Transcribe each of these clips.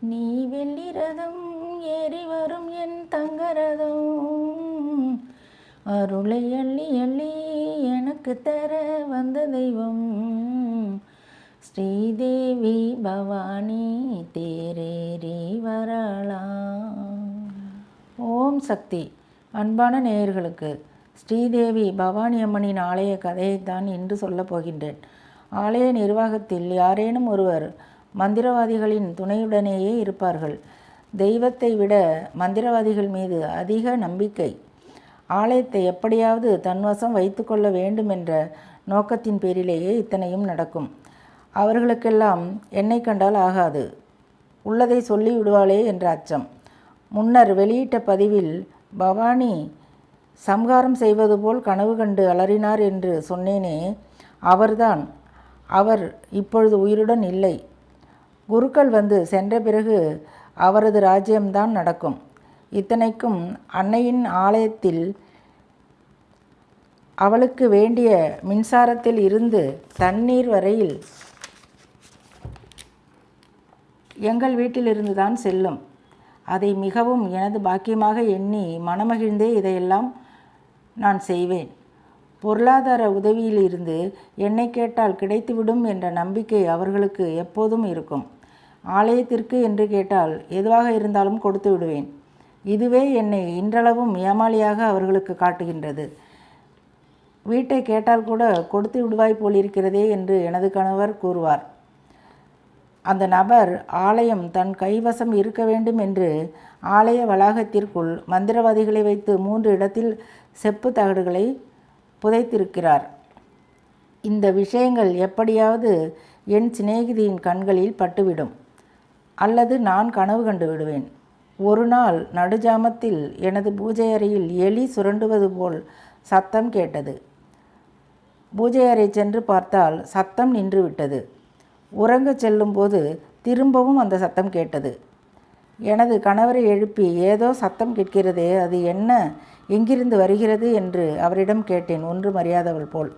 நீ வெள்ளி ரதம் ஏறி வரும் என் தங்க ரதம் அருளை அள்ளி அள்ளி எனக்கு தர வந்த தெய்வம். ஸ்ரீதேவி பவானி தேரேறி வரலாம். ஓம் சக்தி. அன்பான நேயர்களுக்கு ஸ்ரீதேவி பவானி அம்மனின் ஆலய கதையைத்தான் இன்று சொல்லப் போகின்றேன். ஆலய நிர்வாகத்தில் யாரேனும் ஒருவர் மந்திரவாதிகளின் துணையுடனேயே இருப்பார்கள். தெய்வத்தை விட மந்திரவாதிகள் மீது அதிக நம்பிக்கை. ஆலயத்தை எப்படியாவது தன்வசம் வைத்துக்கொள்ள வேண்டும் என்ற நோக்கத்தின் பேரிலேயே இத்தனையும் நடக்கும். அவர்களுக்கெல்லாம் என்னை கண்டால் ஆகாது. உள்ளதை சொல்லி விடுவாளே என்ற அச்சம். முன்னர் வெளியிட்ட பதிவில் பவானி சம்ஹாரம் செய்வது போல் கனவு கண்டு அலறினார் என்று சொன்னேனே அவர்தான். அவர் இப்பொழுது உயிருடன் இல்லை. குருக்கள் வந்து சென்ற பிறகு அவரது ராஜ்யம்தான் நடக்கும். இத்தனைக்கும் அன்னையின் ஆலயத்தில் அவளுக்கு வேண்டிய மின்சாரத்தில் இருந்து தண்ணீர் வரையில் எங்கள் வீட்டிலிருந்து தான் செல்லும். அதை மிகவும் எனது பாக்கியமாக எண்ணி மனமகிழ்ந்தே இதையெல்லாம் நான் செய்வேன். பொருளாதார உதவியிலிருந்து என்னை கேட்டால் கிடைத்துவிடும் என்ற நம்பிக்கை அவர்களுக்கு எப்போதும் இருக்கும். ஆலயத்திற்கு என்று கேட்டால் எதுவாக இருந்தாலும் கொடுத்து விடுவேன். இதுவே என்னை இன்றளவும் ஏமாளியாக அவர்களுக்கு காட்டுகின்றது. வீட்டை கேட்டால் கூட கொடுத்து விடுவாய் போலிருக்கிறதே என்று எனது கணவர் கூறுவார். அந்த நபர் ஆலயம் தன் கைவசம் இருக்க வேண்டும் என்று ஆலய வளாகத்திற்குள் மந்திரவாதிகளை வைத்து மூன்று இடத்தில் செப்பு தகடுகளை புதைத்திருக்கிறார். இந்த விஷயங்கள் எப்படியாவது என் சிநேகிதியின் கண்களில் பட்டுவிடும். அல்லது நான் கனவு கண்டு விடுவேன். ஒரு நாள் நடுஜாமத்தில் எனது பூஜை அறையில் எலி சுரண்டுவது போல் சத்தம் கேட்டது. பூஜை அறை சென்று பார்த்தால் சத்தம் நின்றுவிட்டது உறங்கச் செல்லும்போது திரும்பவும் அந்த சத்தம் கேட்டது. எனது கணவரை எழுப்பி ஏதோ சத்தம் கேட்கிறதே அது என்ன? எங்கிருந்து வருகிறது என்று அவரிடம் கேட்டேன் ஒன்று மரியாதவள் போல்.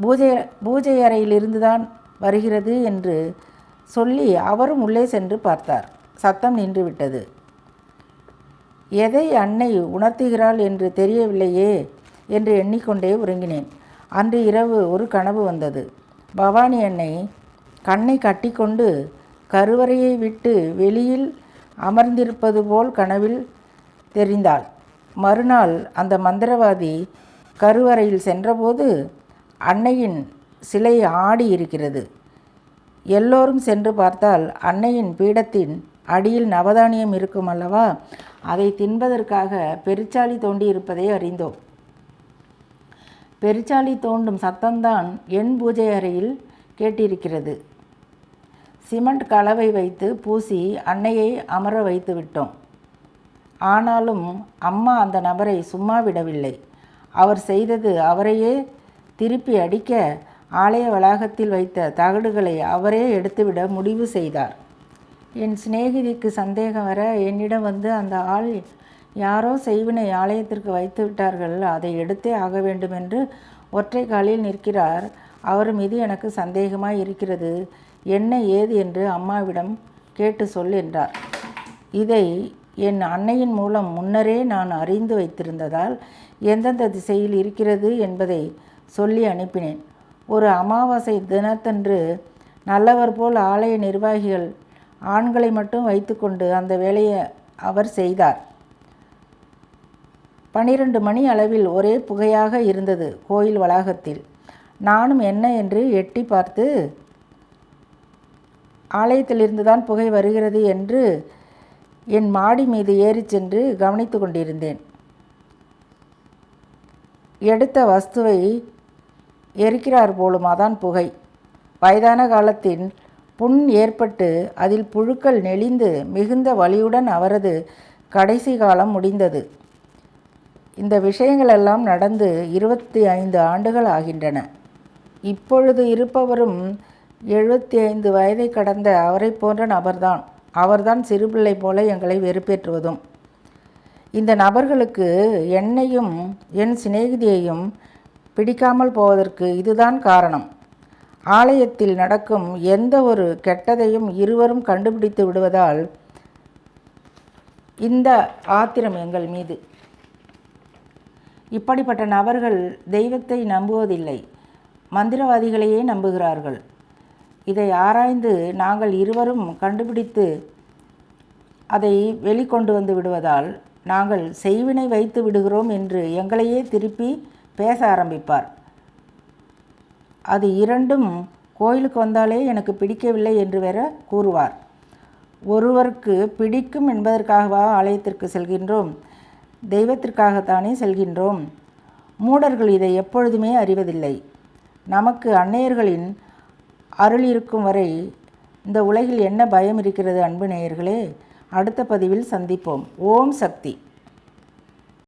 பூஜை பூஜை அறையிலிருந்து தான் வருகிறது என்று சொல்லி அவரும் உள்ளே சென்று பார்த்தார். சத்தம் நின்றுவிட்டது. எதை அன்னை உணர்த்துகிறாள் என்று தெரியவில்லையே? என்று எண்ணிக்கொண்டே உறங்கினேன். அன்று இரவு ஒரு கனவு வந்தது. பவானி அன்னை கண்ணை கட்டிக்கொண்டு கருவறையை விட்டு வெளியில் அமர்ந்திருப்பது போல் கனவில் தெரிந்தாள். மறுநாள் அந்த மந்திரவாதி கருவறையில் சென்றபோது அன்னையின் சிலை ஆடி இருக்கிறது. எல்லோரும் சென்று பார்த்தால் அன்னையின் பீடத்தின் அடியில் நவதானியம் இருக்கும் அல்லவா? அதை தின்பதற்காக பெருச்சாளி தோண்டி இருப்பதை அறிந்தோம். பெருச்சாளி தோண்டும் சத்தம்தான் என் பூஜை அறையில் கேட்டிருக்கிறது. சிமெண்ட் கலவை வைத்து பூசி அன்னையை அமர வைத்து விட்டோம். ஆனாலும் அம்மா அந்த நபரை சும்மா விடவில்லை. அவர் செய்தது அவரையே திருப்பி அடிக்க ஆலய வளாகத்தில் வைத்த தகடுகளை அவரே எடுத்துவிட முடிவு செய்தார். என் சிநேகிதிக்கு சந்தேகம் வர என்னிடம் வந்து அந்த ஆள் யாரோ செய்வினை ஆலயத்திற்கு வைத்து விட்டார்கள். அதை எடுத்தே ஆக வேண்டும் என்று ஒற்றை காலில் நிற்கிறார். அவர் மீது எனக்கு சந்தேகமாய் இருக்கிறது. என்ன ஏது என்று அம்மாவிடம் கேட்டு சொல் என்றார். இதை என் அன்னையின் மூலம் முன்னரே நான் அறிந்து வைத்திருந்ததால் எந்தெந்த திசையில் இருக்கிறது என்பதை சொல்லி அனுப்பினேன். ஒரு அமாவாசை தினத்தன்று நல்லவர் போல் ஆலய நிர்வாகிகள் ஆண்களை மட்டும் வைத்துக்கொண்டு அந்த வேலையை அவர் செய்தார். பனிரெண்டு மணி அளவில் ஒரே புகையாக இருந்தது கோயில் வளாகத்தில். நானும் என்ன என்று எட்டி பார்த்து ஆலயத்திலிருந்து தான் புகை வருகிறது என்று என் மாடி மீது ஏறிச் சென்று கவனித்து கொண்டிருந்தேன். எடுத்த வஸ்துவை எரிக்கிறார் போலும் அதான் புகை. வயதான காலத்தில் புண் ஏற்பட்டு அதில் புழுக்கள் நெளிந்து மிகுந்த வலியுடன் அவரது கடைசி காலம் முடிந்தது. இந்த விஷயங்களெல்லாம் நடந்து இருபத்தி ஐந்து ஆண்டுகள் ஆகின்றன. இப்பொழுது இருப்பவரும் எழுபத்தி ஐந்து வயதை கடந்த அவரை போன்ற நபர்தான். அவர்தான் சிறுபிள்ளை போல எங்களை வெறுப்பேற்றுவதும். இந்த நபர்களுக்கு என்னையும் என் சிநேகிதியையும் பிடிக்காமல் போவதற்கு இதுதான் காரணம். ஆலயத்தில் நடக்கும் எந்த ஒரு கெட்டதையும் இருவரும் கண்டுபிடித்து விடுவதால் இந்த ஆத்திரம் எங்கள் மீது. இப்படிப்பட்ட நபர்கள் தெய்வத்தை நம்புவதில்லை. மந்திரவாதிகளையே நம்புகிறார்கள். இதை ஆராய்ந்து நாங்கள் இருவரும் கண்டுபிடித்து அதை வெளிக்கொண்டு வந்து விடுவதால் நாங்கள் செய்வினை வைத்து விடுகிறோம் என்று எங்களையே திருப்பி பேச ஆரம்பிப்பார். அது இரண்டும் கோயிலுக்கு வந்தாலே எனக்கு பிடிக்கவில்லை என்று வேற கூறுவார். ஒருவருக்கு பிடிக்கும் என்பதற்காகவா ஆலயத்திற்கு செல்கின்றோம்? தெய்வத்திற்காகத்தானே செல்கின்றோம்? மூடர்கள் இதை எப்பொழுதுமே அறிவதில்லை. நமக்கு அன்னையர்களின் அருள் இருக்கும் வரை இந்த உலகில் என்ன பயம் இருக்கிறது அன்பு நேயர்களே? அடுத்த பதிவில் சந்திப்போம். ஓம் சக்தி.